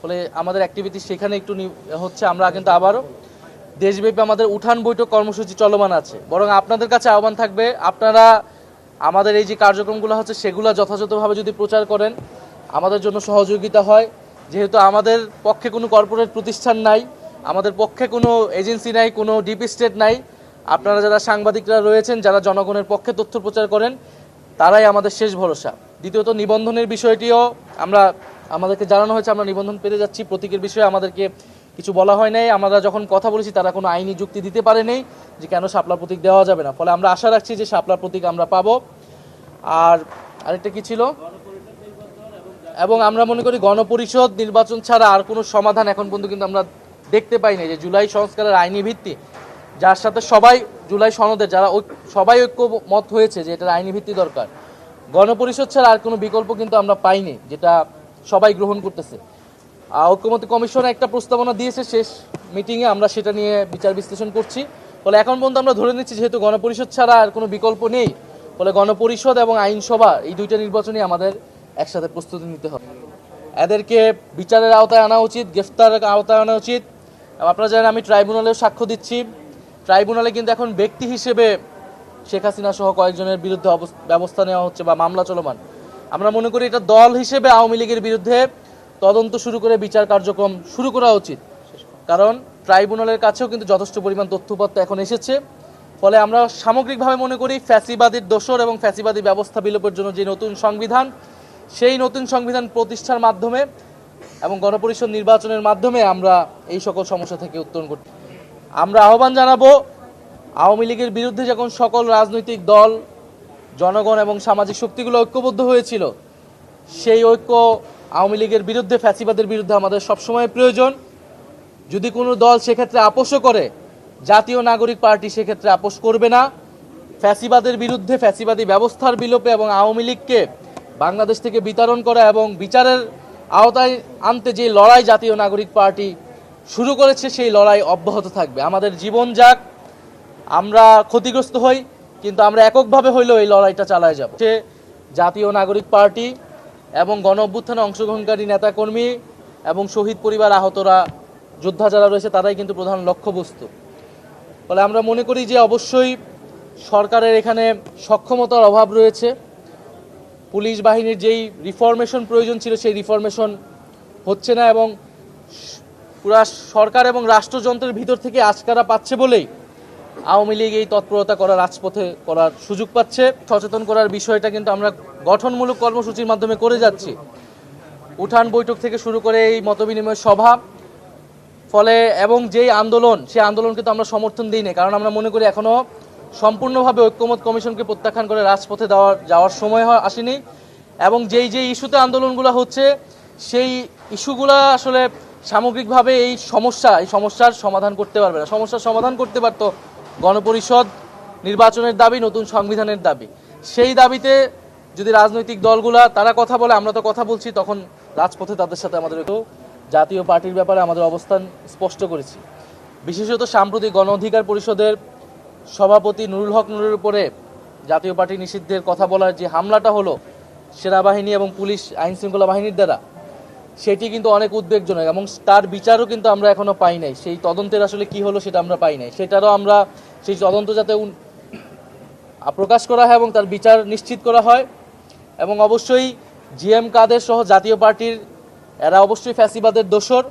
ফলে আমাদের অ্যাক্টিভিটি সেখানে একটু হচ্ছে আমরা কিন্তু আবারও দেশব্যাপী আমাদের উঠান বৈঠক কর্মসূচি চলমান আছে। বরং আপনাদের কাছে আহ্বান থাকবে, আপনারা আমাদের এই যে কার্যক্রমগুলো হচ্ছে সেগুলো যথাযথভাবে যদি প্রচার করেন, আমাদের জন্য সহযোগিতা হয়। যেহেতু আমাদের পক্ষে কোনো কর্পোরেট প্রতিষ্ঠান নাই, আমাদের পক্ষে কোনো এজেন্সি নাই, কোনো ডিপ স্টেট নাই, আপনারা যারা সাংবাদিকরা রয়েছেন, যারা জনগণের পক্ষে তথ্য প্রচার করেন, তারাই আমাদের শেষ ভরসা। দ্বিতীয়ত, নিবন্ধনের বিষয়টিও আমরা আমাদেরকে জানানো হয়েছে, আমরা নিবন্ধন পেতে যাচ্ছি। প্রতীকের বিষয়ে আমাদেরকে কিছু বলা হয় নাই। আমরা যখন কথা বলেছি, তারা কোনো আইনি যুক্তি দিতে পারে নেই যে কেন শাপলা প্রতীক দেওয়া যাবে না। ফলে আমরা আশা রাখছি যে শাপলা প্রতীক আমরা পাবো। আর আরেকটা কি ছিল? এবং আমরা মনে করি গণপরিষদ নির্বাচন ছাড়া আর কোনো সমাধান এখন পর্যন্ত কিন্তু আমরা দেখতে পাই না যে জুলাই সংস্কারের আইনি ভিত্তি, যার সাথে সবাই জুলাই সনদের যারা সবাই ঐক্যমত হয়েছে যে এটার আইনি ভিত্তি দরকার। গণপরিষদ ছাড়া আর কোনো বিকল্প কিন্তু আমরা পাইনি, যেটা সবাই গ্রহণ করতেছে। আহ, ঐক্যমত্য কমিশন একটা প্রস্তাবনা দিয়েছে শেষ মিটিংয়ে আমরা সেটা নিয়ে বিচার বিশ্লেষণ করছি। ফলে এখন পর্যন্ত আমরা ধরে নিচ্ছি যেহেতু গণপরিষদ ছাড়া আর কোনো বিকল্প নেই ফলে গণপরিষদ এবং আইনসভা এই দুইটা নির্বাচনই আমাদের একসাথে প্রস্তুতি নিতে হবে। এদেরকে বিচারের আওতায় আনা উচিত গ্রেফতারের আওতায় আনা উচিত। আপনারা জানেন আমি ট্রাইব্যুনালেও সাক্ষ্য দিচ্ছি। ট্রাইব্যুনালে কিন্তু এখন ব্যক্তি হিসেবে শেখ হাসিনা সহ কয়েকজনের বিরুদ্ধে ব্যবস্থা নেওয়া হচ্ছে বা মামলা চলমান। আমরা মনে করি এটা দল হিসেবে আওয়ামী লীগের বিরুদ্ধে তদন্ত শুরু করে বিচার কার্যক্রম শুরু করা উচিত। কারণ ট্রাইব্যুনালের কাছেও কিন্তু যথেষ্ট পরিমাণ তথ্যপত্র এখন এসেছে। ফলে আমরা সামগ্রিকভাবে মনে করি ফ্যাসিবাদীর দোসর এবং ফ্যাসিবাদী ব্যবস্থা বিলোপের জন্য যে নতুন সংবিধান, সেই নতুন সংবিধান প্রতিষ্ঠার মাধ্যমে এবং গণপরিষদ নির্বাচনের মাধ্যমে আমরা এই সকল সমস্যা থেকে উত্তরণ করতে আমরা আহ্বান জানাব, আওয়ামী লীগের বিরুদ্ধে যখন সকল রাজনৈতিক দল জনগণ এবং সামাজিক শক্তিগুলো ঐক্যবদ্ধ হয়েছিল। সেই ঐক্য আওয়ামী লীগের বিরুদ্ধে, ফ্যাসিবাদের বিরুদ্ধে আমাদের সবসময় প্রয়োজন। যদি কোনো দল সেক্ষেত্রে আপোষও করে, জাতীয় নাগরিক পার্টি সেক্ষেত্রে আপোষ করবে না। ফ্যাসিবাদের বিরুদ্ধে, ফ্যাসিবাদী ব্যবস্থার বিলোপে এবং আওয়ামী লীগকে বাংলাদেশ থেকে বিতরণ করা এবং বিচারের আওতায় আনতে যে লড়াই জাতীয় নাগরিক পার্টি শুরু করেছে, সেই লড়াই অব্যাহত থাকবে। আমাদের জীবন যাক, আমরা ক্ষতিগ্রস্ত হই। কিন্তু আমরা এককভাবে হইলেও এই লড়াইটা চালায় যাব। সে জাতীয় নাগরিক পার্টি এবং গণ অভ্যুত্থানে অংশগ্রহণকারী নেতাকর্মী এবং শহীদ পরিবার আহতরা, যোদ্ধা যারা রয়েছে, তারাই কিন্তু প্রধান লক্ষ্যবস্তু। ফলে আমরা মনে করি যে অবশ্যই সরকারের এখানে সক্ষমতার অভাব রয়েছে। পুলিশ বাহিনীর যেই রিফরমেশন প্রয়োজন ছিল, সেই রিফরমেশন হচ্ছে না এবং পুরা সরকার এবং রাষ্ট্রযন্ত্রের ভিতর থেকে আজকারা পাচ্ছে বলেই আওয়ামী লীগ এই তৎপরতা করার রাজপথে করার সুযোগ পাচ্ছে। সচেতন করার বিষয়টা কিন্তু আমরা গঠনমূলক কর্মসূচির মাধ্যমে করে যাচ্ছি। উঠান বৈঠক থেকে শুরু করে এই মতবিনিময় সভা। ফলে এবং যেই আন্দোলন, সেই আন্দোলন কিন্তু আমরা সমর্থন দিই না কারণ আমরা মনে করি এখনও সম্পূর্ণভাবে ঐক্যমত কমিশনকে প্রত্যাখ্যান করে রাজপথে দেওয়ার, যাওয়ার সময় আসেনি। এবং যেই যেই ইস্যুতে আন্দোলনগুলো হচ্ছে, সেই ইস্যুগুলো আসলে সামগ্রিকভাবে এই সমস্যা, এই সমস্যার সমাধান করতে পারবে না। সমস্যার সমাধান করতে পারতো গণপরিষদ নির্বাচনের দাবি, নতুন সংবিধানের দাবি। সেই দাবিতে যদি রাজনৈতিক দলগুলা, তারা কথা বলে, আমরা তো কথা বলছি, তখন রাজপথে তাদের সাথে আমাদের জাতীয় পার্টির ব্যাপারে আমাদের অবস্থান স্পষ্ট করেছি। বিশেষত সাম্প্রতিক গণ অধিকার পরিষদের সভাপতি নুরুল হক নুরের উপরে জাতীয় পার্টি নিষিদ্ধের কথা বলার যে হামলাটা হলো, সেনাবাহিনী এবং পুলিশ আইন শৃঙ্খলা বাহিনীর দ্বারা, সেটি কিন্তু অনেক উদ্বেগজনক এবং তার বিচারও কিন্তু আমরা এখনও পাই নাই। সেই তদন্তের আসলে কি হলো সেটা আমরা পাই নাই। সেটারও আমরা সেই তদন্ত যাতে প্রকাশ করা হয় এবং তার বিচার নিশ্চিত করা হয়। এবং অবশ্যই জিএম কাদের সহ জাতীয় পার্টির এরা অবশ্যই ফ্যাসিবাদের দোসর